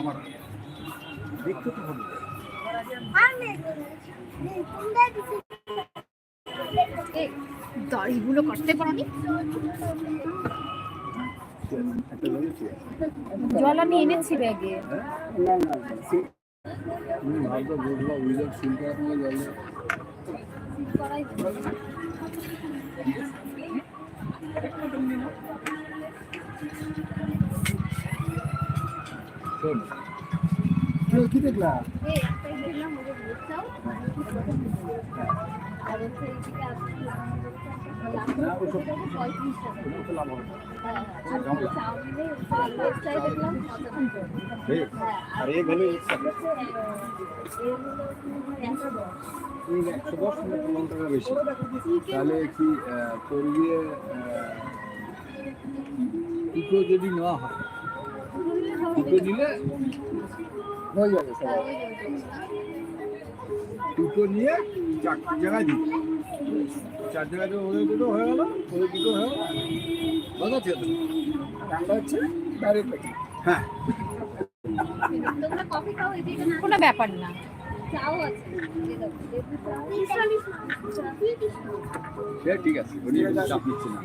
আমার। দেখতে তো হবে এই দাড়িগুলো কাটতে পারি জল আমি এনেছি ব্যাগে। তুমি ভাবতে বুঝলো উইজার শুনতে আপনার জলে চাউমিনে ওয়েবসাইট দেখলাম একশো দশ টাকা বেশি তাহলে কি তোর ইয়ে দুটো যদি নেওয়া হয়? দুটো নিলে হয়ে যাবে সবাই দুটো নিয়ে চারটি জায়গায় দিই। চার জায়গায় ওদের দুটো হয়ে গেল ওদের দুটো হয়ে গেল। হচ্ছে ডাইরেক্ট হ্যাঁ। কোনো ব্যাপার না। ঠিক আছে চাপ নিচ্ছি না।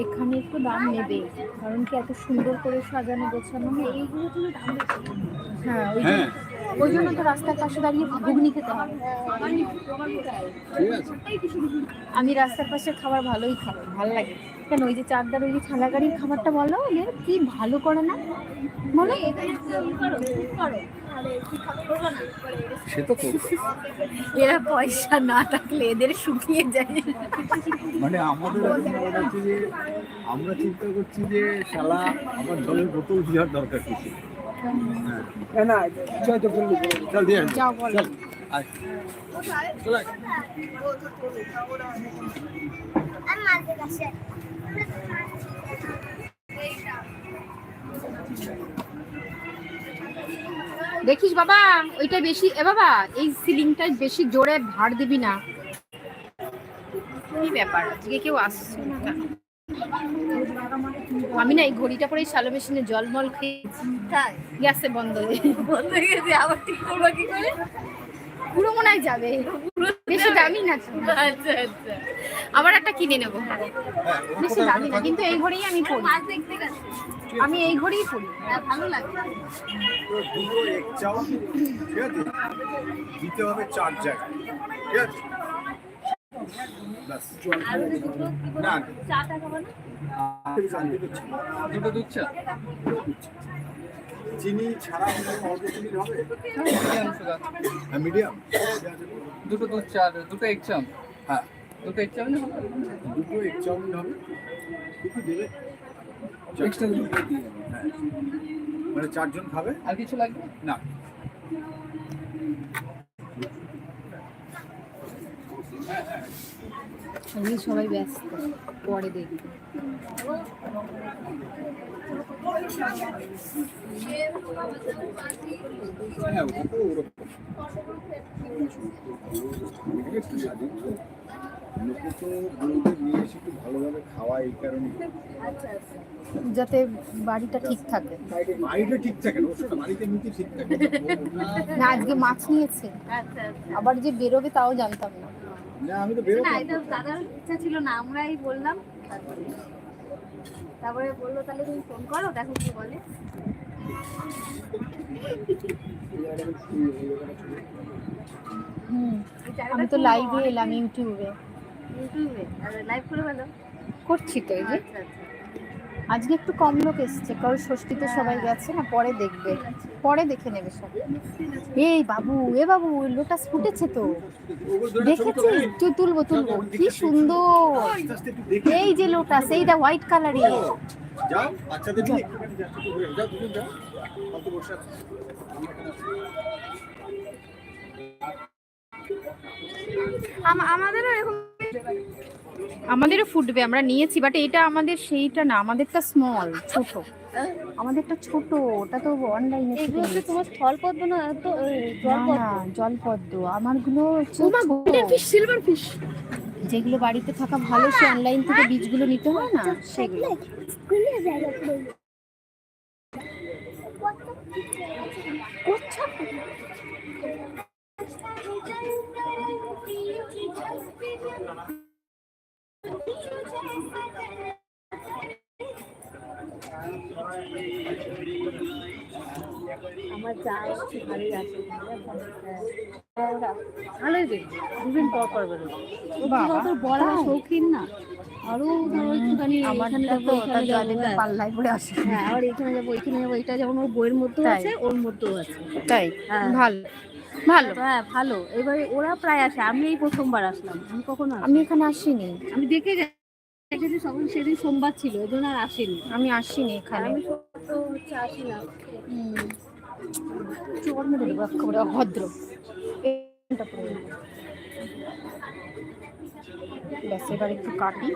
এখানে একটু দাম নেবে কারণ কি এত সুন্দর করে সাজানো গোছানো হয়? এইগুলো তুমি দাম। হ্যাঁ ওই হ্যাঁ। জন্য- ওই জন্য তো রাস্তার পাশে দাঁড়িয়ে ঘুগনি খেতে হবে। আমি রাস্তার পাশে খাবার ভালোই খাব ভালো লাগে। কেন ওই যে চারদার ওই যে ঠেলা গাড়ির খাবারটা বলো কি ভালো করে না? বলো। সে তো এরা পয়সা না থাকলে এদের শুকিয়ে যায়। মানে আমাদের হচ্ছে যে আমরা চিন্তা করছি যে শালা আমার জলের বোতল দেওয়ার দরকার কিছু হ্যাঁ না চল চল দিয়ে আয়। যাও বলো। চল আয়। দেখিস বাবা ওইটা বেশি এ বাবা এই সিলিংটা বেশি জোরে ভার দিবি না। কি ব্যাপার? আজকে কেউ আসছে না কেন? আমি না এই ঘড়িটা পরে সালো মেশিনে জল মল খেয়েছি। গেছে গ্যাসে বন্ধ হয়ে বন্ধ হয়ে গেছে, আবার ঠিক করব কি করে? পুরো মনে হয় যাবে বেশি দামি না। আচ্ছা, আচ্ছা। আবার একটা কিনে নেব বেশি দামি না কিন্তু এই ঘরেই আমি গেছে। আমি এই ঘরেই হ্যাঁ, ভালো লাগে দুটো এক চাও ঠিক আছে দিতে হবে চার জায়গায় ঠিক আছে দুটো? দুটো দুধ চা ছাড়া হবে হ্যাঁ মিডিয়াম দুটো দুধ দুটো এক চাম হ্যাঁ দুটো এক চাম না দুটো এক চাউমিন হবে হ্যাঁ মানে চারজন খাবে আর কিছু লাগবে না আমি সবাই ব্যস্ত পরে দেখব হ্যাঁ ওটা তো ওরকম এটাকে একটু স্বাধীন তো লোকে তো গরুদের নিয়ে এসে একটু খাওয়া এই কারণে আচ্ছা, আচ্ছা। যাতে বাড়িটা ঠিক থাকে বাড়িটা ঠিক থাকে না বাড়িতে ঠিক থাকে না আজকে মাছ নিয়েছে আচ্ছা, আচ্ছা। আবার যে বেরোবে তাও জানতাম না না আমি তো বেরোবো না, এটা দাদার ইচ্ছা ছিল না, আমরাই বললাম। তারপরে তারপরে বলল তাহলে তুমি ফোন করো দেখো কি বলে। আমি তো লাইভে এলাম ইউটিউবে। ইউটিউবে লাইভ করে ভালো করছি তো এই যে। আচ্ছা আচ্ছা। আজকে একটু কম লোক এসছে কারণ ষষ্ঠীতে সবাই গেছে না পরে দেখবে। পরে দেখে নেবে সব। এই বাবু এ বাবু লোটাস ফুটেছে তো। দেখেছিস? তুই তুলবো তুলবো। কি সুন্দর। এই যে লোটাস এইটা হোয়াইট কালারের। আমাদেরও এরকম আমাদেরও ফুটবে আমরা নিয়েছি বাট এটা আমাদের সেইটা না আমাদেরটা স্মল ছোট। আমাদেরটা ছোট ওটা তো অনলাইনে এগুলো তো তোমার স্থলপদ্ম না তো ওই না জলপদ্ম। না জলপদ্ম। আমারগুলো গোল্ডেন ফিশ সিলভার ফিশ যেগুলো বাড়িতে থাকা ভালো সে অনলাইন থেকে বীজগুলো নিতে হয় না সেগুলো। করছ আমার যা একটু ভালোই আছে। ভালোই বেশ দুদিন পর পর বেরোবে। অত বড় শৌখিন না। আরও ধরো একটুখানি আমারটা এখানে তো যাব, ওটা এখানে যাব, জলের ব্যাস। পাল্লায় পড়ে আসে হ্যাঁ আবার এখানে যাব এখানে যাব এটা যেমন ওর বইয়ের মধ্যেও আছে ওর মধ্যেও আছে। তাই? হ্যাঁ। ভালো। ভালো। হ্যাঁ ভালো। এবারে ওরা প্রায় আসে আমি এই প্রথমবার আসলাম। আমি কখনো আমি এখানে আসিনি। আমি দেখে গেছি। সকাল সেদিন সোমবার ছিল ওই জন্য আর আসেনি। আমি আসিনি এখানে। আমি তো হচ্ছে আসি না চোর মেরে দেবো একেবারে অভদ্র। ব্যাস এবার একটু কাটি।